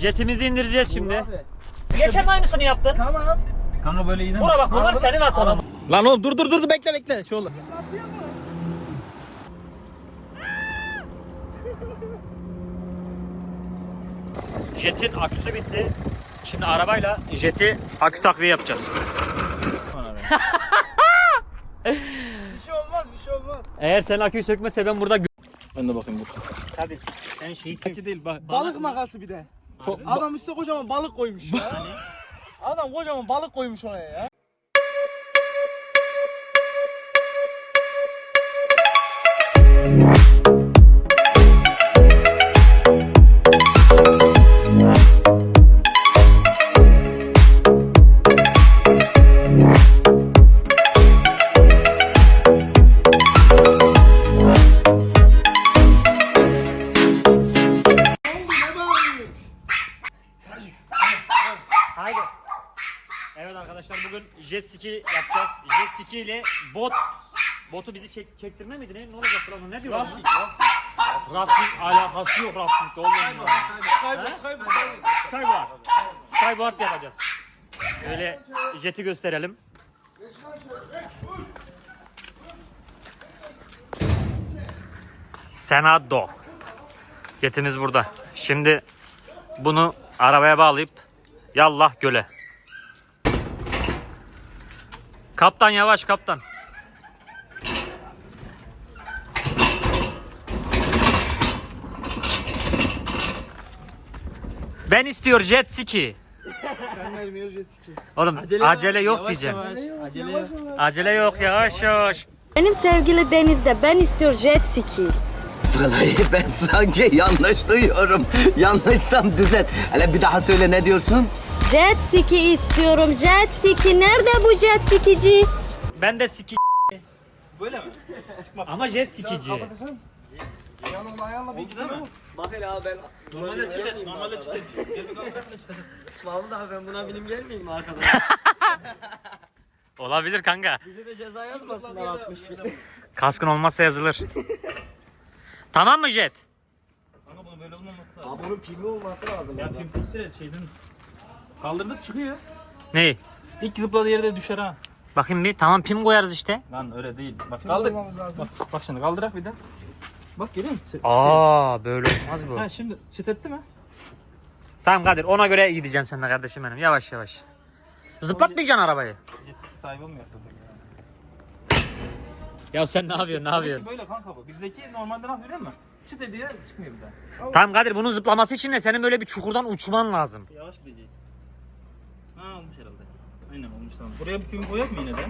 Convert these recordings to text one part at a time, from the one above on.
Jetimizi indireceğiz şimdi. Geçen aynısını yaptın. Tamam. Kanka böyle mi? Bura bak bunlar senin hatan. Lan oğlum dur dur dur bekle bekle. Şu olur. Jet'in aküsü bitti. Şimdi arabayla jeti akü takviye yapacağız. Bir şey olmaz bir şey olmaz. Eğer sen aküyü sökmezse ben burada gö- Ben de bakayım dur. Hadi sen şeyi. Keçi değil bak. Balık makası bir de. Adam üstüne kocaman balık koymuş ya. Adam kocaman balık koymuş oraya ya. İle bot. Botu bizi çek, çektirme miydi ne? Ne olacak buranın? Ne diyorlar? Rafting. Rafting alakası yok rafting oğlum. ya. Kaybol kaybol. Skyboard. Skyboard yapacağız. Böyle jeti gösterelim. Senado. Jetimiz burada. Şimdi bunu arabaya bağlayıp yallah göle. Kaptan yavaş kaptan. Ben istiyor jet ski. Sen vermiyor jet ski. Oğlum acele, yok diyeceğim. Acele yok. Acele yok yavaş yavaş. Benim sevgili Deniz'de ben istiyor jet ski. Vallahi ben sanki yanlış duyuyorum. Yanlışsam düzelt. Hele bir daha söyle ne diyorsun? Jet ski istiyorum. Jet ski. Nerede bu jet skici? Ben de ski Böyle mi? ama jet skici. Yanımda ayağınla bir mi? Bak hele abi ben. Normalde et. Normalde çıt et. Vallahi ben buna bilim gelmeyeyim mi arkadaş? Olabilir kanka. Bize de ceza yazmasınlar 60 bin. Kaskın olmazsa yazılır. tamam mı jet? Kanka bunun böyle olmaması lazım. Abi bunun pimi olması lazım. Ya pim siktir et şeyden. Kaldırdık çıkıyor. Neyi? İlk zıpladığı yerde düşer ha. Bakayım bir. Tamam pim koyarız işte. Lan öyle değil. Bak olmamız lazım. Bak, bak şimdi kaldırak bir de. Bak görüyor musun? Aa böyle olmaz bu. Ha şimdi çıt etti mi? Tamam Kadir ona göre gideceksin sen de kardeşim benim. Yavaş yavaş. Zıplatmayacaksın arabayı. Jet sahibi mi yaptı? Ya sen ne yapıyorsun ne yapıyorsun? Böyle kanka bu. Bizdeki normalde nasıl biliyor musun? Çıt ediyor çıkmıyor bir daha. Tamam Kadir bunun zıplaması için de senin böyle bir çukurdan uçman lazım. Yavaş gideceğiz. Ha olmuş herhalde. Aynen olmuş tamam. Buraya bir pim koyak mı yine de?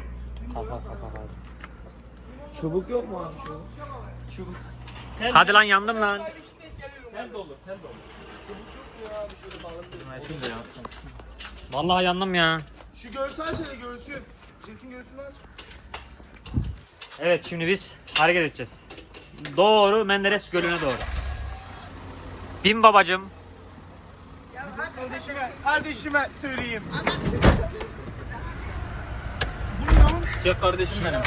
Çubuk yok mu abi çubuk? Çubuk. Hadi lan yandım lan. Tel de olur, tel de olur. Ha, şimdi ya. Vallahi yandım ya. Şu göğsü aç hele göğsü. Jetin göğsünü aç. Evet şimdi biz hareket edeceğiz. Doğru Menderes Gölü'ne doğru. Bin babacım. Kardeşime, kardeşime söyleyeyim. Çek kardeşim benim.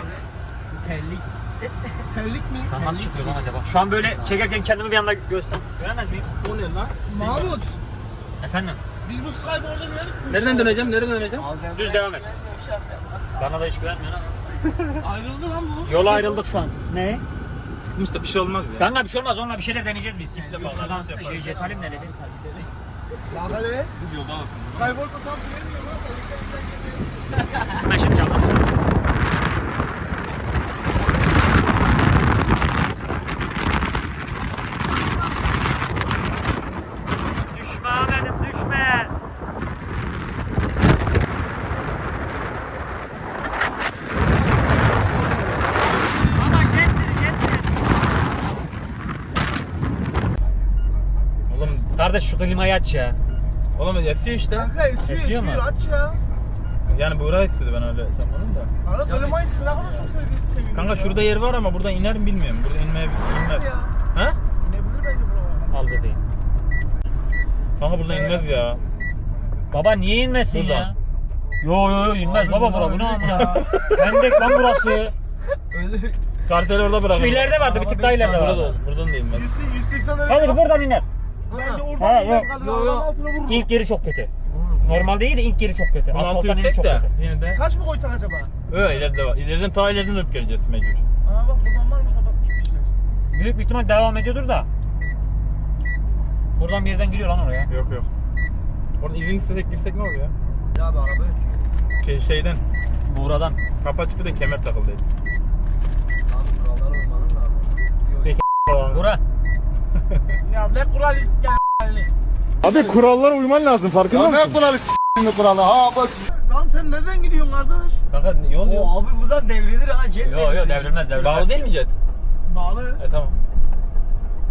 Terlik. Terlik mi? Şu an nasıl çıkıyor lan acaba? Şu an böyle çekerken kendimi bir anda göster. Göremez miyim? O ne lan? Mahmut, Efendim? biz bu Skype'ı orada mi? Nereden döneceğim? Nereden döneceğim? Düz devam et. Bana da hiç güvenmiyor ama. Ayrıldı lan bu. Yola ayrıldık şu an. Ne? Çıkmış da bir şey olmaz ya. Kanka bir şey olmaz onunla bir şeyler deneyeceğiz biz. bağlı, Şuradan şey jetalim nerede? Ya böyle. Biz yolda alırsın. Skype'da tam giremiyor lan. Terlikler içinden Ben şimdi camdan dışarı çıkıyorum. Düşme Ahmet'im düşme. Ama jettir jettir. Oğlum kardeş şu klimayı aç ya. Oğlum esiyor işte. Kanka esiyor, Esiyor esiyor. mu? Aç ya. Yani Buğra istedi ben öyle sanmadım da. Ara böyle mayıs ne kadar çok sevindim. Kanka ya. şurada yer var ama buradan iner mi bilmiyorum. Burada inmeye inmez. Ya. Ha? İnebilir bence buralardan. Al bebeğim. Kanka buradan inmez ya. Baba niye inmesin Buradan. ya? Yo yo yo inmez baba bura bu ne amına? Hendek lan burası. Karteli orada bırak. Şu ileride vardı bir tık daha ileride Burada da vardı. Buradan da inmez. 100 180 derece. Hadi buradan iner. He, oradan yok, altına vurur. İlk geri çok kötü. Normal değil de ilk geri çok kötü. Altı Asfalttan eni yüksek çok de kötü. yine de. Kaç mı koysak acaba? Öyle ileride var. İleriden ta ileriden öp geleceğiz mecbur. Aa bak buradan varmış kapatmış işte. Büyük bir ihtimal devam ediyordur da. Buradan bir yerden giriyor lan oraya. Yok yok. Oradan izin istesek girsek ne oluyor? Abi araba ötüyor. Ke- şeyden Buğradan. kapı açık bir de kemer takıldı. Abi kurallar uymanın lazım. Falan. Bura. Ya ne kural gel. Abi kurallara uyman lazım farkında mısın? Ne kuralı s***ing kuralı ha bak. Lan sen nereden gidiyorsun kardeş? Kanka yol yok. abi buradan devrilir ha jet. Yok yok devrilmez devrilmez. Bağlı değil mi jet? Bağlı. E tamam.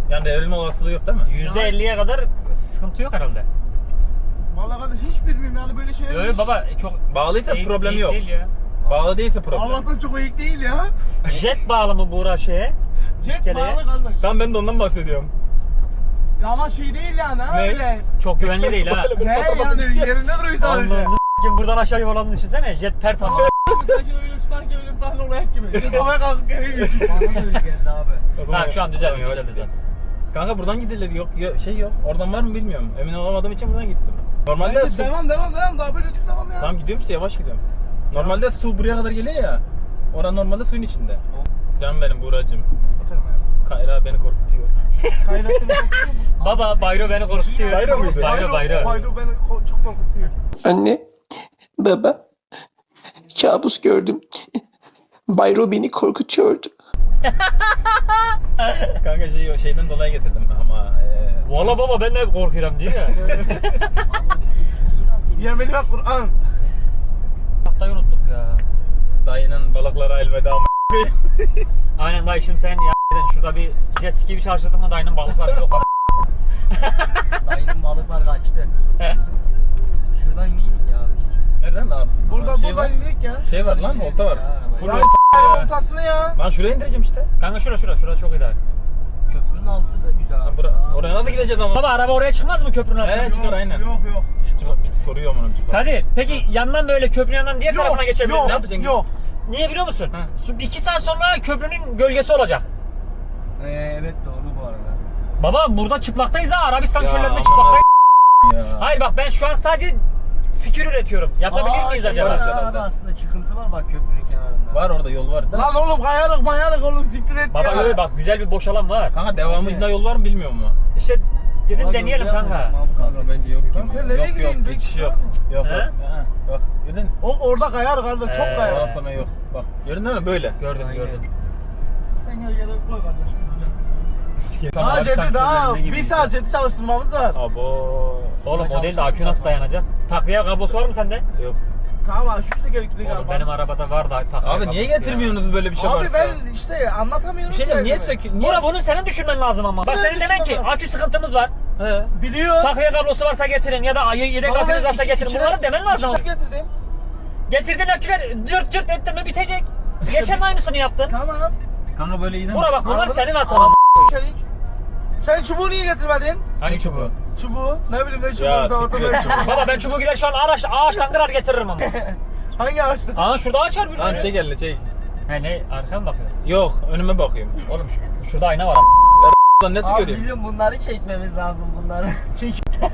Yani devrilme olasılığı yok değil mi? %50'ye kadar sıkıntı yok herhalde. Vallahi kardeş hiç bilmiyorum yani böyle şeyler. Yok yok baba çok Bağlıysa eğik- problem eğik yok. Değil ya. Bağlı değilse problem. Allah'tan çok eğik değil ya. Jet bağlı mı Buğra şeye? Jet İskeleye. bağlı kardeş. Tamam ben de ondan bahsediyorum. Ya ama şey değil yani ha Ne? öyle. Çok güvenli değil ha. Ne yani yerinde duruyor sadece. Allah'ım kim buradan aşağı yuvarlandığını düşünsene. Jet pert ama. sanki öyle sanki öyle bir sahne olayak gibi. Jet havaya kalkıp geri geçiyor. Bana da öyle geldi abi. Tamam şu an düzelmiyor öyle düzel. Kanka buradan gidilir yok şey yok. Oradan var mı bilmiyorum. Emin olamadığım için buradan gittim. Normalde Haydi su... devam devam devam daha böyle düz devam ya. Tamam gidiyorum işte yavaş gidiyorum. Normalde su buraya kadar geliyor ya. Oran normalde suyun içinde. Canım benim Buğra'cığım. Kayra beni korkutuyor. Kaydasını Baba Bayro beni korkutuyor. Bayro muydu? Bayro Bayro. Bayro beni ko- çok korkutuyor. Anne, baba, kabus gördüm. Bayro beni korkutuyordu. Kanka şey, şeyden dolayı getirdim ama e, Valla baba ben de korkuyorum değil mi? Yemeli bak Kur'an. Tahtayı unuttuk ya. dayının balıklara elveda Aynen dayı şimdi sen ya şurada bir jet ski bir çalıştırdın mı dayının balıkları yok. Dayının balıklar kaçtı. Şuradan iyiydik ya. Nereden abi? Buradan şey buradan var. ya. Şey var lan olta var. Full Ya olta s***lerin ya. Lan şuraya indireceğim işte. Kanka şura şura şura çok ideal. Köprünün altı da güzel Lan bura, oraya nasıl gideceğiz ama? Baba araba oraya çıkmaz mı köprünün altına? He çıkar aynen. Yok yok. Çıkar, soruyor ama çıkar. Kadir peki yandan böyle köprünün yanından diğer tarafına geçebilir yok, Ne yapacaksın? Yok. Niye biliyor musun? Su- İki saat sonra köprünün gölgesi olacak. Ee, evet doğru bu arada. Baba burada çıplaktayız ha Arabistan Ya çöllerinde aman çıplaktayız. Ya. Hayır bak ben şu an sadece fikir üretiyorum. Yapabilir miyiz acaba? var herhalde. abi aslında çıkıntı var bak köprünün kenarında. Var orada yol var. Lan oğlum kayarık mayarık oğlum siktir et Baba ya. öyle bak güzel bir boş alan var. Kanka devamında yol var mı bilmiyorum ama. İşte dedim deneyelim kanka. Kanka bence yok Lan gibi. sen nereye yok yok gidiyorsun? geçiş yok. Yok He? yok. Ha, Bak gördün mü? O orada kayar kardeş çok Ee, kayar. Ondan sonra yok. Bak gördün değil mi böyle? Gördüm gördüm. Sen gel gel koy kardeşim. Daha cedi daha bir saat cedi çalıştırmamız var. Abo. Oğlum o değil de akü nasıl dayanacak? Takviye kablosu var mı sende? Yok. Tamam abi şu gerekli Oğlum galiba. benim arabada var da takviye Abi niye kablosu ya. getirmiyorsunuz böyle bir şey Abi varsa? ben işte anlatamıyorum. Bir şey niye kendimi. söküyorsun? Niye? Bura bunu senin düşünmen lazım ama. Bak Senin senin demen ki akü sıkıntımız var. He. Biliyor. Takviye kablosu varsa getirin ya da yedek Baba akünüz varsa getirin. Bunları demen lazım. iki getirdim. Getirdin aküler cırt cırt etti mi bitecek. Geçen aynısını yaptın. Tamam. Kanka böyle mi? Bura bak bunlar senin hatan. Çelik. Sen çubuğu niye getirmedin? Hangi çubuğu? Çubuğu. Ne bileyim ne çubuğu. Ya, sen orada ne çubuğu? Baba ben çubuğu gider şu an ağaç, ağaçtan kırar getiririm ama. Hangi ağaçta? Aa şurada ağaç var bir Lan sürü. çek elini çek. He ne arkaya mı bakıyor? Yok önüme bakıyorum. Oğlum şu, şurada ayna var. Lan nasıl görüyorsun? bizim bunları çekmemiz lazım bunları. Çek.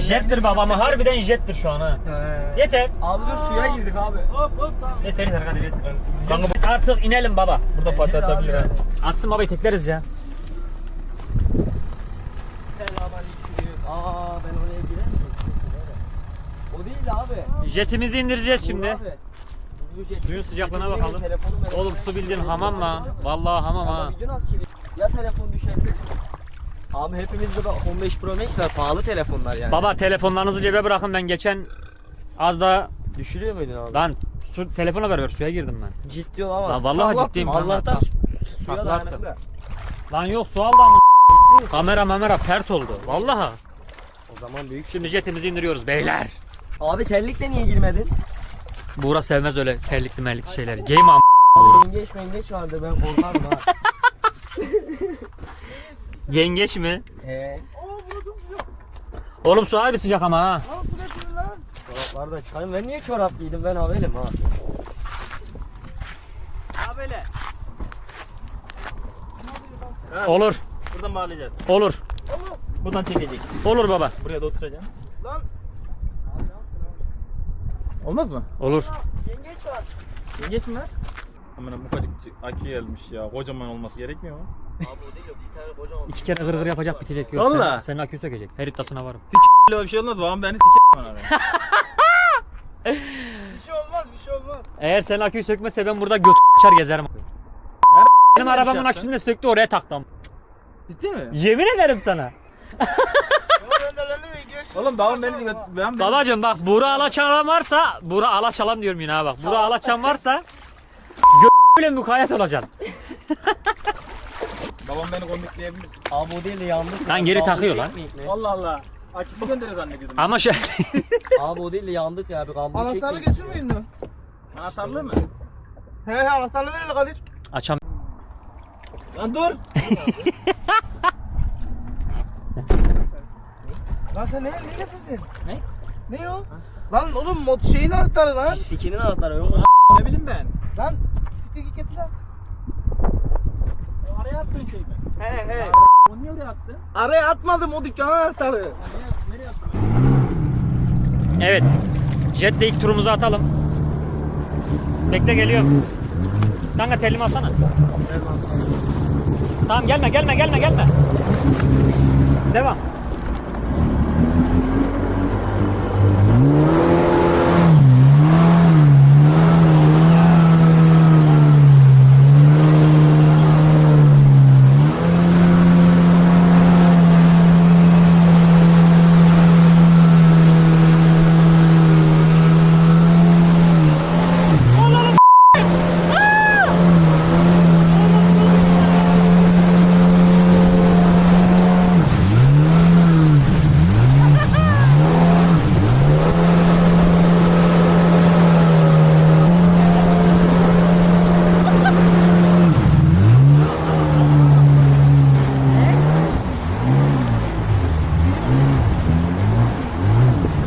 Jettir baba ama harbiden jettir şu an ha. Yeter. Abi dur suya girdik abi. Hop hop tamam. Yeter yeter hadi yeter. Kanka Artık inelim baba. burada patlatabilir ha. Atsın baba tekleriz ya. Selamünaleyküm. Aa ben oraya girer miyim? O değil abi. Jetimizi indireceğiz şimdi. Abi. Suyun sıcaklığına bakalım. Oğlum su bildiğin hamam lan. Vallahi hamam ha. Ya telefon düşerse? Abi hepimizde bak 15 Pro Max var. Pahalı telefonlar yani. Baba telefonlarınızı cebe bırakın ben geçen az da Düşürüyor muydun abi? lan su telefona ver ver suya girdim ben. Ciddi Lan olamaz. vallahi Allah- ciddiyim. Allah'tan Tamam. su- suya Takla dayanıklı. Lan yok su aldı ama. Kamera mamera pert oldu. Vallahi. O zaman büyük. Şimdi jetimizi indiriyoruz beyler. Abi terlikle niye girmedin? Buğra sevmez öyle terlikli merlikli şeyleri. Game am. Abi yengeç mengeç vardı ben korkarım ha. Yengeç mi? He. Oğlum su harbi sıcak ama ha. Çoraplar da çıkarım. Ben niye çorap giydim ben haberim ha. Olur. buradan bağlayacağız. Olur. Buradan çekecek. Olur baba. Buraya da oturacağım. Lan Olmaz mı? Olur. yengeç var. Yengeç mi var? Amına ufacık akü gelmiş ya. Kocaman olması gerekmiyor mu? İki kere gır gır yapacak bitecek. Yok, Valla. Sen, senin akü sökecek. Her iddiasına varım. Öyle bir şey olmaz. Babam beni siker bana. Bir şey olmaz bir şey olmaz. Eğer senin aküyü sökmezse ben burada göt açar gezerim. Benim arabamın şey aküsünü de söktü oraya taktım. Ciddi mi? Yemin ederim sana. Oğlum babam beni ben beni Babacım bak Bura Alaçalan varsa Bura Alaçalan diyorum yine ha bak. Bura Alaçan varsa gö bile mukayyet olacaksın. Babam beni komikleyebilir. Abi o değil de yandık. Lan geri takıyor lan. Allah Allah. Aküsü gönderiyor zannediyordum. Ama şey Abi o değil de yandık ya bir kamburu Anahtarı getirmeyin mi? Anahtarlı mı? He he anahtarı ver hele Kadir. açam. Lan dur. Lan sen ne, ne getirdin? Ne? Ne o? Lan oğlum mod şeyin anahtarı lan. Sikinin anahtarı yok mu? ne bileyim ben. Lan siktir git getir lan. Araya attığın şey mi? He he. Onu niye oraya attın? Araya atmadım o dükkan anahtarı. Nereye attın? Evet. Jetle ilk turumuzu atalım. Bekle geliyorum. Kanka telimi alsana. Tamam gelme gelme gelme gelme. Devam.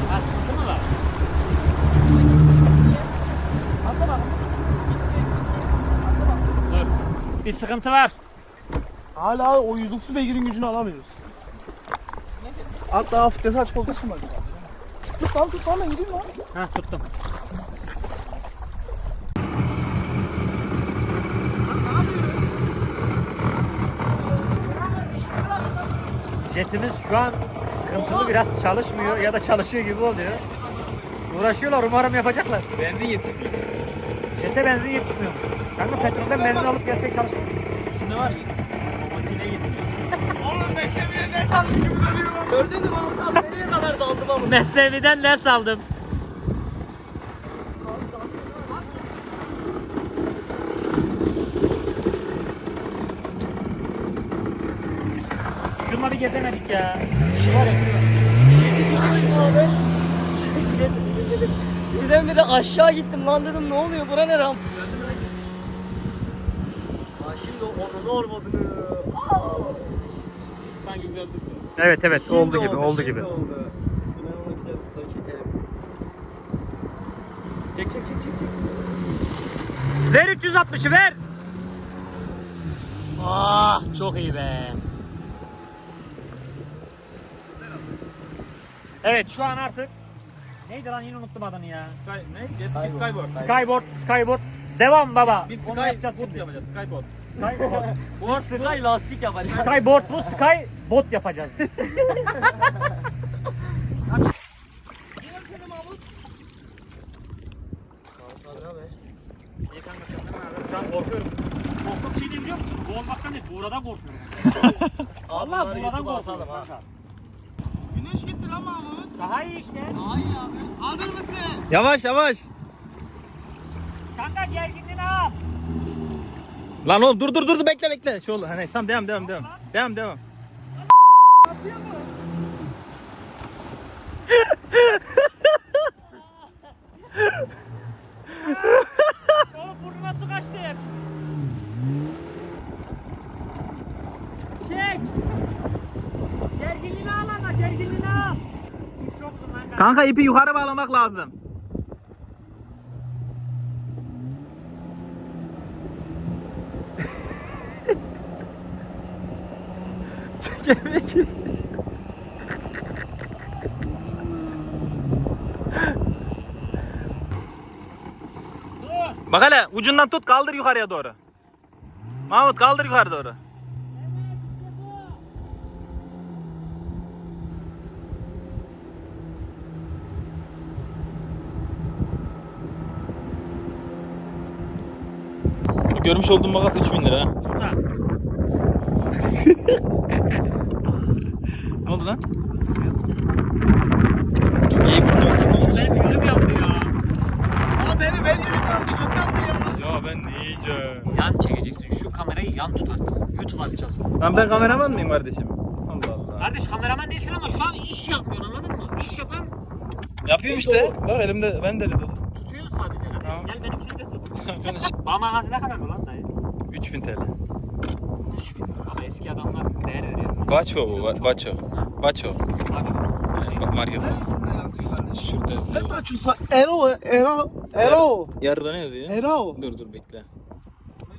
Ha, sıkıntı mı var? Dur. Bir sıkıntı var. Hala o 130 beygirin gücünü alamıyoruz. Hatta hafif dese açık olduğu için acaba? Tut lan tut lan ben gideyim lan. Ha tuttum. Jetimiz şu an sıkıntılı biraz çalışmıyor ya da çalışıyor gibi oluyor. Uğraşıyorlar umarım yapacaklar. Benzin yetişmiyor. Jete benzin yetişmiyormuş. Kanka petrolden benzin alıp gelsek çalışır. İçinde var ya. Makineye yetişmiyor. Gördün mü Mahmut abi nereye kadar daldım ama. Mesnevi'den ders aldım. Şunla bir gezemedik ya. Şu var ya şu. Birdenbire aşağı gittim lan dedim ne oluyor bura ne ramsız. Ha şimdi onu olmadığını. Sanki. Evet evet Şimdi oldu gibi oldu şimdi gibi. oldu. Ben ona güzel bir story çekerim. Çek çek çek çek çek. Ver 360'ı ver. Ah çok iyi be. Evet şu an artık Neydi lan yine unuttum adını ya. Sky, ne? Ski skyboard. Skyboard, Skyboard. Devam baba. Biz Onu yapacağız skyboard şimdi. yapacağız. Skyboard. Skyboard. Bu Sky lastik yapacak. Skyboard bu, Skybot yapacağız biz. İyi kanka senden ne haber? Şu an korkuyorum. Korktuğum şey ne biliyor musun? Bu olmazsa ne? Buğradan korkuyorum. Allah bunları buğradan YouTube'a korkuyorum atalım ha. kanka. Güneş gitti lan Mahmut. Daha iyi işte. Hazır mısın? Yavaş yavaş. Kanka gerginliğini al. Lan oğlum dur dur dur dur, bekle bekle. Şu oldu. Hani tamam devam devam devam. Devam devam. Oğlum burnuna su kaçtı hep. Çek. Gerginliğini al ama gerginliğini al. Çok uzun lan kanka. İpi yukarı bağlamak lazım. Bak hele ucundan tut kaldır yukarıya doğru. Mahmut kaldır yukarı doğru. Görmüş olduğum makas 3000 lira. ha. Usta. Ne oldu lan? İyi bu. Benim yüzüm yandı ya. Aa benim el yıkandı yıkandı ya. Ya ben ne yiyeceğim? Yan çekeceksin. Şu kamerayı yan tut artık. YouTube atacağız. Lan ben kameraman mıyım kardeşim? Allah Allah. Kardeş kameraman değilsin ama şu an iş yapmıyorsun anladın mı? İş yapan Yapıyorum işte. Bak elimde ben de öyle dolu. tutuyorsun sadece. Hadi Tamam. gel benimkini de tut. Bağ mağazı ne kadar lan dayı? 3000 TL. Ama eski adamlar değer veriyor. Baço bu, ba- Baço. Baço. Aç. Bak markası. Neresinde yazıyor kardeşim? Şurada yazıyor. Ne açıyorsa Ero Ero Ero Yarıda ne yazıyor? Ero. Dur dur bekle.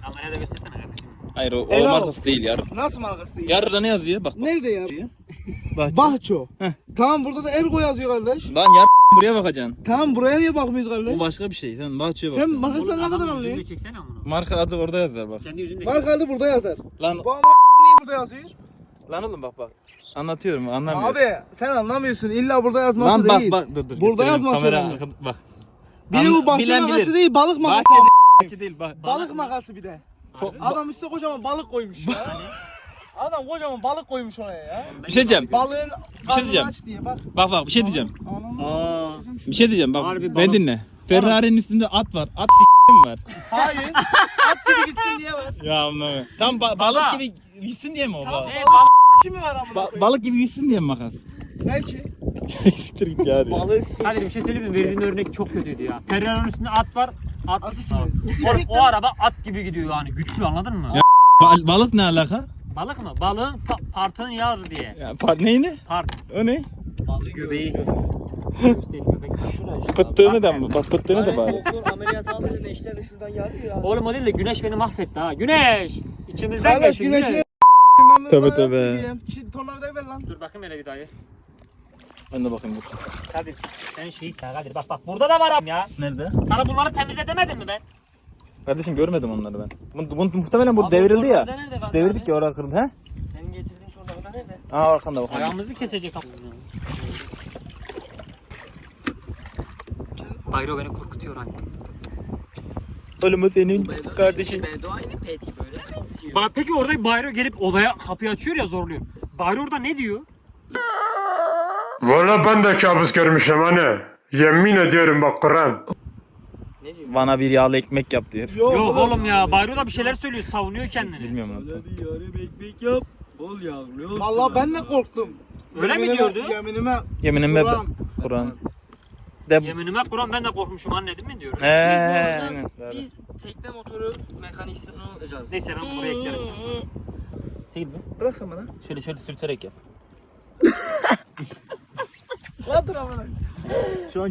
Kameraya da göstersene kardeşim. Hayır o, o Erol. markası değil yarı. Nasıl markası değil? Yarıda ne yazıyor? Bak bak. Nerede ya? Bahçe. Bahço. Heh. Tamam burada da Ergo yazıyor kardeş. Lan yar buraya bakacaksın. Tamam buraya niye bakmıyoruz Bu kardeş? başka bir şey. Sen bahçeye bak. Sen makasdan ne kadar anlıyorsun? çeksene bunu. Marka adı orada yazar bak. Kendi yüzünü de Marka adı burada yazar. Lan Bu ama niye burada yazıyor? lan oğlum bak bak. Anlatıyorum anlamıyorum. Abi sen anlamıyorsun. İlla burada yazması Lan bak değil. bak dur dur. Burada göstereyim. yazması Kamera önemli. arkada- bak. Bir de Anla- bu bahçe bilen makası değil balık makası. Bahçe değil, bahçe değil bak. Balık makası bir de. Adam üstüne kocaman balık koymuş ya. Adam kocaman balık koymuş oraya ya. Bir şey diyeceğim. Balığın karnını diyeceğim. aç diye bak. Bak bak bir şey diyeceğim. Aa. Bir şey diyeceğim bak. Harbi Ben balık. dinle. Ferrari'nin üstünde at var. At s**tim var. Hayır. At gibi gitsin diye var. Ya anlamıyorum. Tam ba- Baba. balık gibi yüzsün diye mi o? Tamam Ba- E, balık balık- mi var amına ba- koyayım? balık gibi yüzsün diye mi makas? Belki. Siktir git ya hadi. Balığı s**çi. Hadi bir şey söyleyeyim mi? Verdiğin örnek çok kötüydü ya. Ferrari'nin üstünde at var. At. At Oğlum, o araba at gibi gidiyor yani. Güçlü anladın mı? Ya. Ba- balık ne alaka? Balık mı? Balığın pa- partının yağdı diye. Ya par neyini? Part. O ne? Göbeği. Şuraya işte. Pıttığını da mı? Bak pıttığını da bari. ameliyat aldığında neşter şuradan geldi ya. Oğlum o değil de güneş beni mahvetti ha. Güneş. İçimizden Kardeş geçti güneşi. güneş. Tabii, tabii. Tornavidayı ver lan. Dur bakayım hele bir dayı. Ben de bakayım dur. Kadir sen şeysin Kadir bak bak burada da var abi ya. Nerede? Sana bunları temizle demedim mi ben? Kardeşim görmedim onları ben. Bu, bu, muhtemelen bu devrildi ya. tornavida nerede İşte bak devirdik abi? ya oraya kırıldı he? Senin getirdiğin tornavida nerede? Aa arkanda bak. Ayağımızı kesecek abi. Bayro beni korkutuyor anne. Ölümü senin kardeşin. Bedo aynı peti böyle. Ba peki orada Bayro gelip odaya kapıyı açıyor ya zorluyor. Bayro orada ne diyor? Valla ben de kabus görmüşüm hani. Yemin ediyorum bak Kur'an. Bana bir yağlı ekmek yap diyor. Yok, Yok oğlum ya Bayro da bir şeyler söylüyor savunuyor kendini. Bilmiyorum lan. yarım ekmek yap. Bol yağlı. Vallahi ben de korktum. Öyle mi Yeminime- diyordu? Yeminime. Yeminime Kur'an. Kur'an. De Yeminime Kur'an ben de korkmuşum anne değil mi diyorum. He, aynen. Biz tekne motoru mekanisini alacağız. Neyse ben buraya eklerim. Çekil bir. Bırak sen bana. Şöyle şöyle sürterek yap. Kaldır amına. Şu an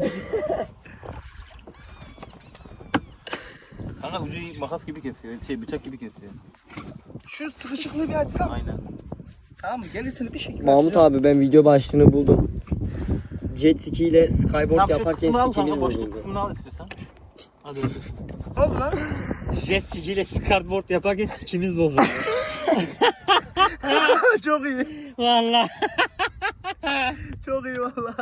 Kanka ucu makas gibi kesiyor. Şey bıçak gibi kesiyor. Şu sıkışıklığı bir açsam. Aynen. Tamam gerisini bir şekilde Mahmut abi ben video başlığını buldum. Jet ski ile skyboard Tamam yaparken al boşluk bozuldu. kısmını al istiyorsan. Hadi hadi. Ne oldu lan? Jet ski ile skateboard yaparken sikimiz bozuldu. Çok iyi. Valla. Çok iyi valla.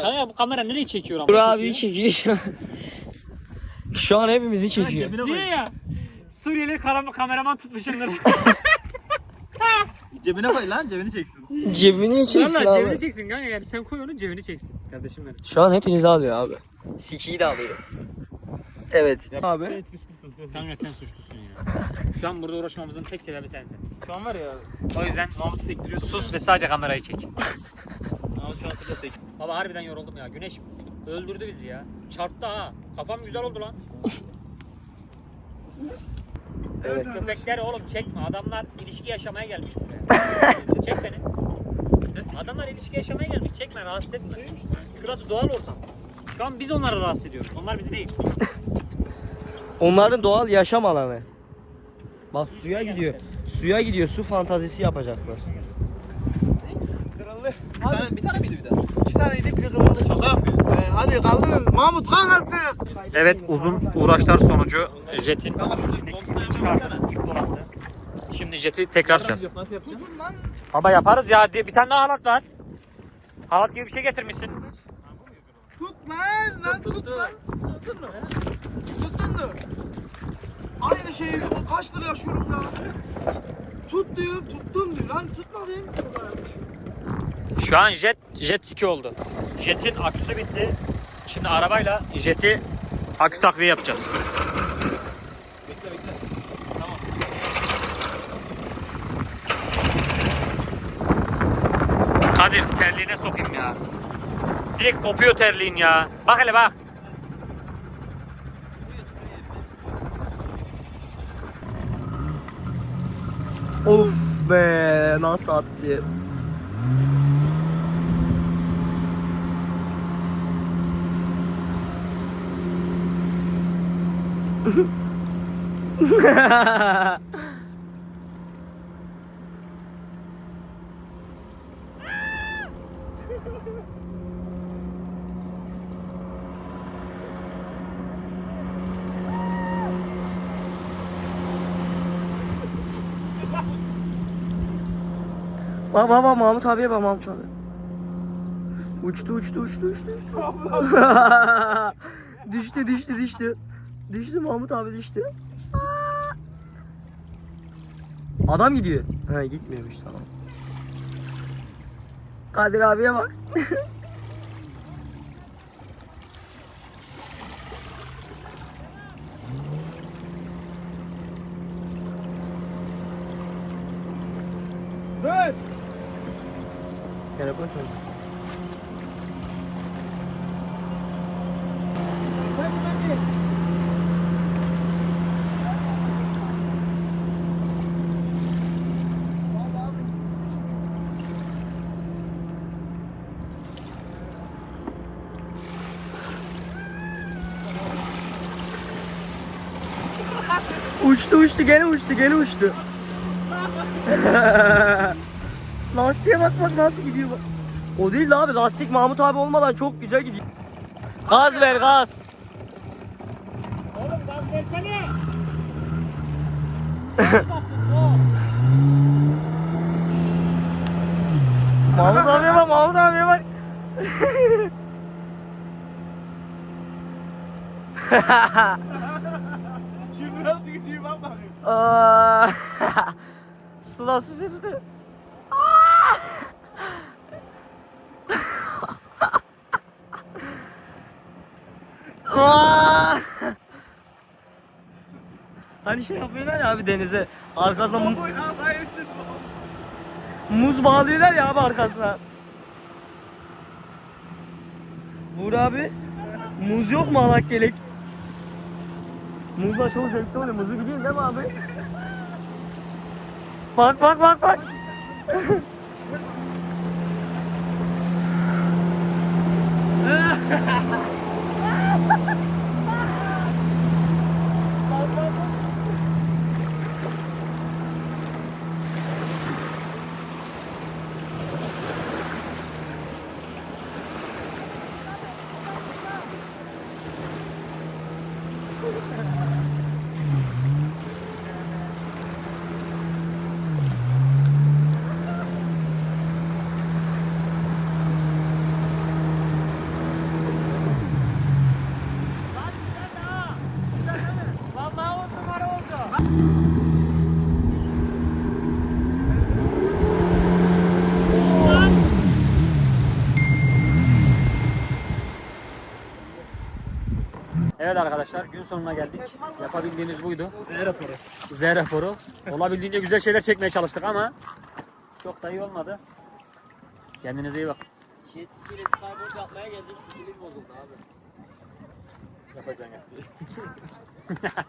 Kanka bu kamera nereye çekiyor ama? Dur abi çekiyor şu an. Hepimizi çekiyor. Diyor ya. Suriyeli karam- kameraman tutmuşumdur. Cebine koy lan cebini çeksin. Cebini çeksin Valla abi. cebini çeksin kanka yani sen koy onu cebini çeksin. Kardeşim benim. Şu an hepinizi alıyor abi. Sikiyi de alıyor. Evet. Abi. Kanka sen suçlusun ya. Şu an burada uğraşmamızın tek sebebi sensin. Şu an var ya. O yüzden Mahmut'u sektiriyorsun. sus ve sadece kamerayı çek. Mahmut şu an sıra sek. Baba harbiden yoruldum ya. Güneş öldürdü bizi ya. Çarptı ha. Kafam güzel oldu lan. Evet. Köpekler oğlum çekme. Adamlar ilişki yaşamaya gelmiş buraya. Çek beni. Adamlar ilişki yaşamaya gelmiş. Çekme rahatsız etme. Şurası doğal ortam. Şu an biz onları rahatsız ediyoruz. Onlar bizi değil. Onların doğal yaşam alanı. Bak suya gidiyor. Suya gidiyor. Su fantazisi yapacaklar. Kırıldı. Bir tane, bir tane miydi bir daha? İki taneydi biri kırıldı. Şaka yapıyor. Hadi kaldırın. Mahmut kalk artık. Evet uzun uğraşlar sonucu jetin. Şimdi jeti tekrar süreceğiz. Nasıl? Baba yaparız ya. Bir tane daha halat var. Halat gibi bir şey getirmişsin. Tut lan. Lan tut lan. Tuttun mu? Tuttun mu? Aynı şeyi o kaç lira yaşıyorum ya. Tut diyorum tuttum diyor. Lan tutmadın. Şu an jet jet ski oldu. Jetin aküsü bitti. Şimdi arabayla jeti akü takviye yapacağız. Bekle bekle. Kadir terliğine sokayım ya. Direkt kopuyor terliğin ya. Bak hele bak. Of be nasıl attı. Ha ha ha ha! Bak bak bak Mahmut abiye bak Mahmut abi. Uçtu uçtu uçtu uçtu. uçtu. düştü düştü düştü. Düştü Mahmut abi düştü. Adam gidiyor. He gitmiyormuş tamam. Kadir abiye bak. Dön. Telefon çalıyor. Ben ben bir. Uçtu uçtu gene uçtu gene uçtu. Lastiğe bak bak nasıl gidiyor bak. O değil de abi lastik Mahmut abi olmadan çok güzel gidiyor. Gaz ver gaz. Oğlum gaz versene. Mahmut abiye bak Mahmut abiye bak. Şimdi nasıl gidiyor bak bakayım. Su nasıl sildi? Hani şey yapıyorlar ya abi denize arkasına mu- muz bağlıyorlar ya abi arkasına. Buğra abi muz yok mu alak gelek? Muzla çok zevkli oluyor. Muzu biliyorsun değil mi abi? Bak bak bak bak. Vallahi Arkadaşlar gün sonuna geldik. Yapabildiğimiz buydu. Z raporu. Z raporu. Olabildiğince güzel şeyler çekmeye çalıştık ama çok da iyi olmadı. Kendinize iyi bakın. Jet ski ile skyboard yapmaya geldik. Skimiz bozuldu abi. Yapacaksın ya.